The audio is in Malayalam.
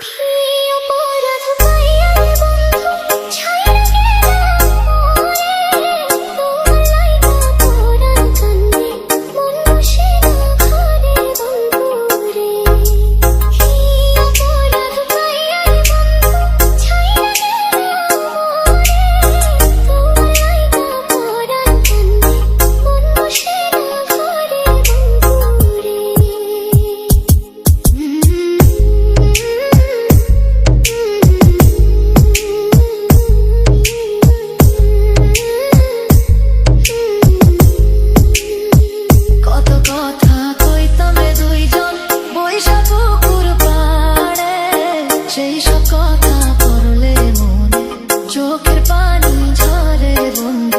天。ঝড়ের বন্ধু